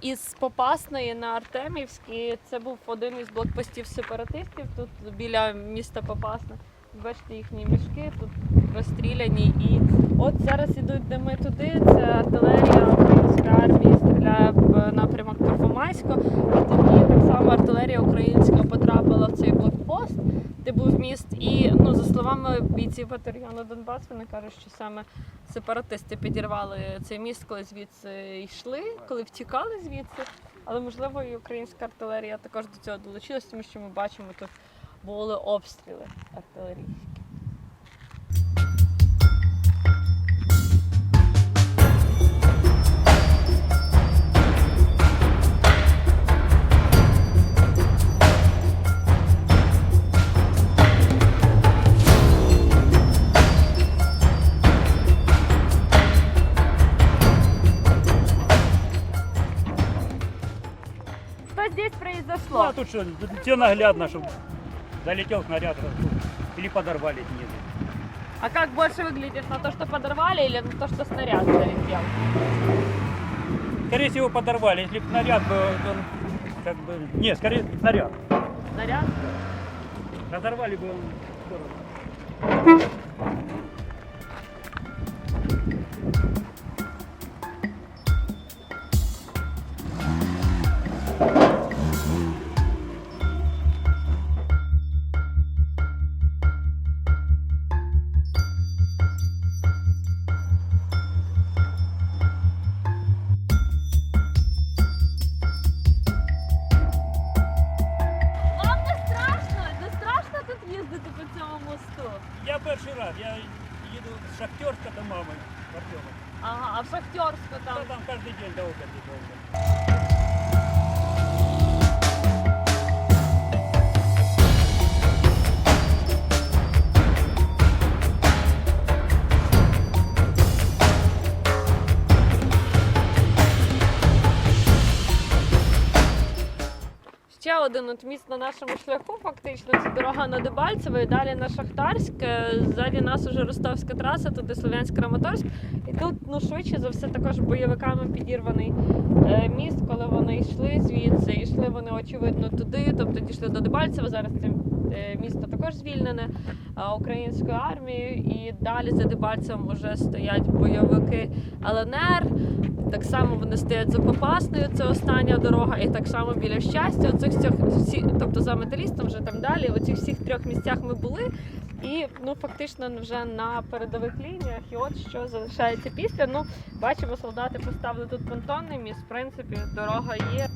із Попасної на Артемівській. Це був один із блокпостів сепаратистів тут біля міста Попасна. Бачите їхні мішки тут розстріляні. І от зараз ідуть дими туди. Це артилерія української армії стріляє в напрямок Первомайського. І тоді так само артилерія українська потрапила в цей блокпост, де був міст. І ну, за словами бійців батальйону Донбас, вони кажуть, що саме сепаратисти підірвали цей міст, коли звідси йшли, коли втікали звідси. Але можливо і українська артилерія також до цього долучилась, тому що ми бачимо тут були обстріли артилерійські. А тут что, все наглядно, чтобы залетел снаряд, или подорвали снизу. А как больше выглядит на то, что подорвали или на то, что снаряд залетел? Скорее всего, подорвали. Если бы снаряд был, он как бы... Не, скорее снаряд. Снаряд? Разорвали бы он Я перший раз. Я їду с Шахтерска до мамы. в Артемов. Ага, а в Шахтерську там. Та там каждый день до около Ще один от міст на нашому шляху, фактично, це дорога на Дебальцеве і далі на Шахтарськ. Е, Ззаді нас уже Ростовська траса, туди Слов'янськ Краматорськ. І тут, ну швидше за все, також бойовиками підірваний е, міст, коли вони йшли звідси. Йшли вони, очевидно, туди, тобто дійшли до Дебальцева. Зараз це е, місто також звільнене українською армією. І далі за Дебальцевим вже стоять бойовики ЛНР. Так само вони стоять за Попасною, це остання дорога, і так само біля щастя. Оцих всіх, всі, тобто за металістом вже там далі. У цих всіх трьох місцях ми були. І ну фактично вже на передових лініях. І от що залишається після. Ну бачимо, солдати поставили тут понтонний міст. В принципі, дорога є.